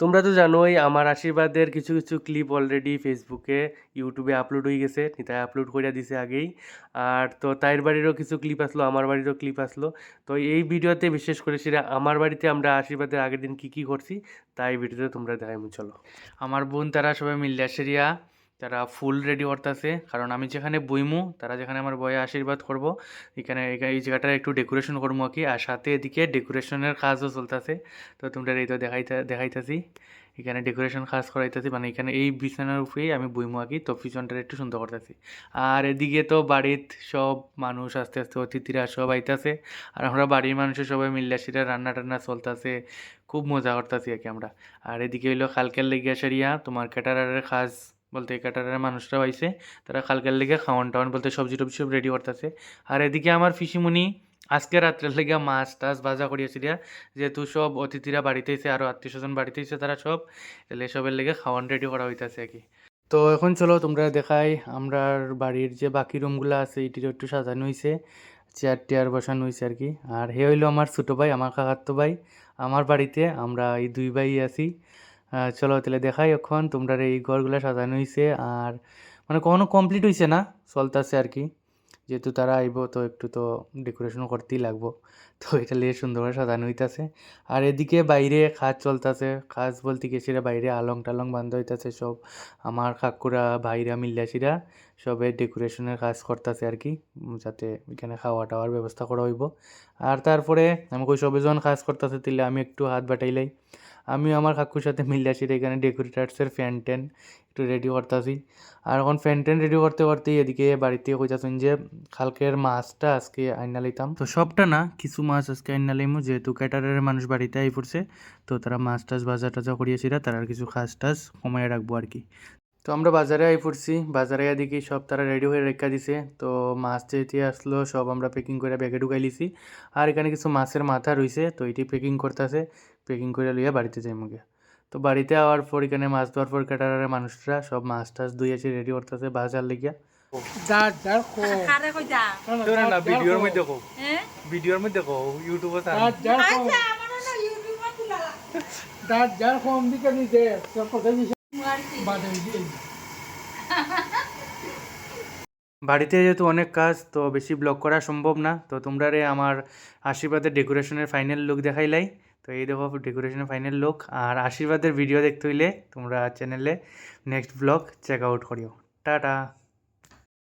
তোমরা তো জানোই আমার আশীর্বাদের কিছু কিছু ক্লিপ অলরেডি ফেসবুকে ইউটিউবে আপলোড হয়ে গেছে, নিতাই আপলোড করে দিছে আগেই। আর তো তাইর বাড়িরও কিছু ক্লিপ আসলো, আমার বাড়িরও ক্লিপ আসলো। তো এই ভিডিওতে বিশেষ করে সেটা আমার বাড়িতে আমরা আশীর্বাদের আগের দিন কী কী করছি, তাই ভিডিওতে তোমরা দেখাই, চলো। আমার বোন, তারা সবাই মিললে সেরিয়া তারা ফুল রেডি করতেছে। কারণ আমি যেখানে বইমু, তারা যেখানে আমার বয়ে আশীর্বাদ করব, এখানে এই জায়গাটা একটু ডেকোরেশন করব কি। আর সাথে এদিকে ডেকোরেশনের কাজও চলতেছে। তো তোমরা এই তো দেখাইতে, দেখাইতেছি। এখানে ডেকোরেশন কাজ করাইতেছি। মানে এখানে এই বিছানার উপরেই আমি বইমু আর কি। তো পিছনটা একটু সুন্দর করতেছি। আর এদিকে তো বাড়ির সব মানুষ আস্তে আস্তে অতিথিরা সব আইতাছে। আর আমরা বাড়ির মানুষের সবাই মিল্লা সেটা রান্না টান্না চলতেছে। খুব মজা করতেছি আর কি আমরা। আর এদিকে হইল কালকের লেগে সারিয়া, তোমার ক্যাটারারের কাজ বলতে ক্যাটারারের মানুষরাও আইছে তারা কালকের লেগে খাওয়ান টাওয়ান বলতে সবজি টবজি সব রেডি করতেছে। আর এদিকে আমার পিসিমুনি আজকে রাত্রের লেগে মাছ টাছ ভাজা দিয়া, যেহেতু সব অতিথিরা বাড়িতে এসে আরও আত্মীয় স্বজন বাড়িতে এসে, তারা সব তাহলে সবের লেগে খাওয়ান রেডি করা হইতাছে আর কি। তো এখন চলো তোমরা দেখাই আমরার বাড়ির যে বাকি রুমগুলো আছে এটির একটু সাজানো হয়েছে চেয়ার টেয়ার বসানো হয়েছে আর কি। আর হে হইল আমার ছোটো ভাই, আমার কাকাতো ভাই। আমার বাড়িতে আমরা এই দুই ভাই আছি। চলো তাহলে দেখাই এখন তোমরা এই ঘরগুলো সাজানো হয়েছে আর মানে কখনো কমপ্লিট হয়েছে না, চলতেছে আর কি। যেহেতু তারা আইব, তো একটু তো ডেকোরেশন করতেই লাগবো। তো এটা লিয়ে সুন্দর করে সাজানো হইতাছে। আর এদিকে বাইরে কাজ চলতেছে। কাজ বলতে গেছি বাইরে আলং টালং বান্ধ হইতাছে সব। আমার কাকুরা, ভাইরা মিল্লাসিরা সবে ডেকোরেশনের কাজ করতেছে আর কি যাতে এখানে খাওয়া টাওয়ার ব্যবস্থা করা হইব। আর তারপরে আমি কই সবে যখন কাজ করতেছে, তাহলে আমি একটু হাত বাটাইলাই। আমি আমার কাকুর সাথে মিলে আছি এখানে ডেকোরেটার্সের ফ্যান ট্যান একটু রেডি করতেছি আর এখন ফ্যান ট্যান রেডি করতে করতেই এদিকে বাড়িতে কইতাছেন যে, কালকের মাছটা আজকে আইনা লইতাম। তো সবটা না, কিছু মাছ আজকে আইনা লইমু, যেহেতু ক্যাটারের মানুষ বাড়িতে আই পড়ছে, তো তারা মাছ টাছ বাজার টাজা করিয়েছিল তারা কিছু খাস টাস কমায় রাখব আর কি। তো আমরা বাজারে আই পড়ছি বাজারে দেখি সব তারা রেডি হয়ে রেখা দিছে। তো মাছ যেটি আসলো সব আমরা প্যাকিং করে ব্যাগে ঢুকাই লিছি। আর এখানে কিছু মাছের মাথা রইছে তো এটি প্যাকিং করতেছে। প্যাকিং করে লইয়া বাড়িতে যাই মুখে তো বাড়িতে আওয়ার পর এখানে মাছ ধোয়ার পর ক্যাটারের মানুষরা সব মাছ টাছ ধুইয়াছে রেডি করতেছে বাজার লেগিয়া। ভিডিওর মধ্যে মধ্যে ইউটিউবে যার বাড়িতে যেহেতু অনেক কাজ তো বেশি ব্লগ করা সম্ভব না। তো তোমরা রে আমার আশীর্বাদের ডেকোরেশনের ফাইনাল লুক দেখাইলাই। তো এই দেখো ডেকোরেশনের ফাইনাল লুক আর আশীর্বাদের ভিডিও দেখতে হইলে তোমরা চ্যানেলে নেক্সট ব্লগ চেক আউট করিও। টাটা।